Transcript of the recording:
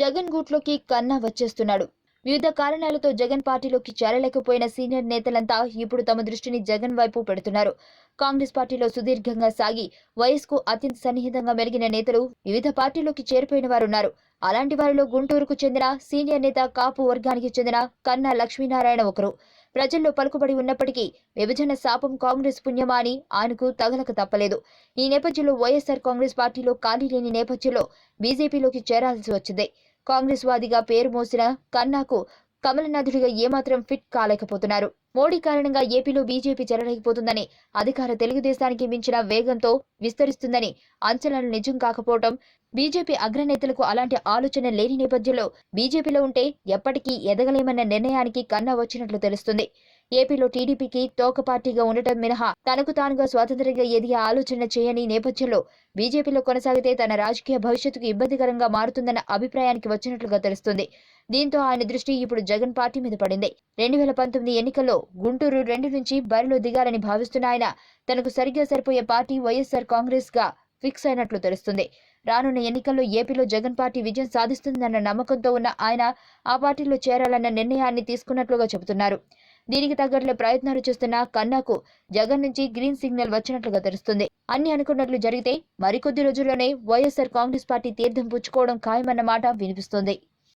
జగన్ గూట్లోకి కన్నా వచ్చేస్తున్నాడు. వివిధ కారణాలతో జగన్ పార్టీలోకి చేరలేకపోయిన సీనియర్ నేతలంతా ఇప్పుడు తమ దృష్టిని జగన్ వైపు పెడుతున్నారు. కాంగ్రెస్ పార్టీలో సుదీర్ఘంగా సాగి వయస్కు అత్యంత సన్నిహితంగా మెలిగిన నేతలు వివిధ పార్టీలోకి చేరిపోయిన వారున్నారు. అలాంటి వారిలో గుంటూరుకు చెందిన సీనియర్ నేత కాపు వర్గానికి చెందిన కన్నా లక్ష్మీనారాయణ ఒకరు. ప్రజల్లో పలుకుబడి ఉన్నప్పటికీ విభజన శాపం కాంగ్రెస్ పుణ్యమా అని ఆయనకు తగలక తప్పలేదు. ఈ నేపథ్యంలో వైఎస్ఆర్ కాంగ్రెస్ పార్టీలో ఖాళీ లేని నేపథ్యంలో బీజేపీలోకి చేరాల్సి వచ్చింది. కాంగ్రెస్ వాదిగా పేరు మోసిన కన్నాకు కమలనాథుడిగా ఏమాత్రం ఫిట్ కాలేకపోతున్నారు. మోడీ కారణంగా ఏపీలో బీజేపీ చెరలేకపోతుందని అధికార తెలుగుదేశానికి మించిన వేగంతో విస్తరిస్తుందని అంచనాలు నిజం కాకపోవటం బీజేపీ అగ్రనేతలకు అలాంటి ఆలోచన లేని నేపథ్యంలో బీజేపీలో ఉంటే ఎప్పటికీ ఎదగలేమన్న నిర్ణయానికి కన్నా వచ్చినట్లు తెలుస్తుంది. ఏపీలో టీడీపీకి తోక పార్టీగా ఉండటం మినహా. తనకు తానుగా స్వాతంత్రంగా ఎదిగే ఆలోచన చేయని నేపథ్యంలో బీజేపీలో కొనసాగితే తన రాజకీయ భవిష్యత్తుకు ఇబ్బందికరంగా మారుతుందన్న అభిప్రాయానికి వచ్చినట్లుగా తెలుస్తుంది. దీంతో ఆయన దృష్టి ఇప్పుడు జగన్ పార్టీ మీద పడింది. రెండు వేల పంతొమ్మిది ఎన్నికల్లో గుంటూరు రెండు నుంచి బరిలో దిగాలని భావిస్తున్న ఆయన తనకు సరిగ్గా సరిపోయే పార్టీ వైఎస్ఆర్ కాంగ్రెస్గా ఫిక్స్ అయినట్లు తెలుస్తుంది. రానున్న ఎన్నికల్లో ఏపీలో జగన్ పార్టీ విజయం సాధిస్తుందన్న నమ్మకంతో ఉన్న ఆయన ఆ పార్టీలో చేరాలన్న నిర్ణయాన్ని తీసుకున్నట్లుగా చెబుతున్నారు. దీనికి తగ్గట్లే ప్రయత్నాలు చేస్తున్న కన్నాకు జగన్ నుంచి గ్రీన్ సిగ్నల్ వచ్చినట్లుగా తెలుస్తుంది. అన్ని అనుకున్నట్లు జరిగితే మరికొద్ది రోజుల్లోనే వైఎస్ఆర్ కాంగ్రెస్ పార్టీ తీర్థం పుచ్చుకోవడం ఖాయమన్న మాట వినిపిస్తోంది.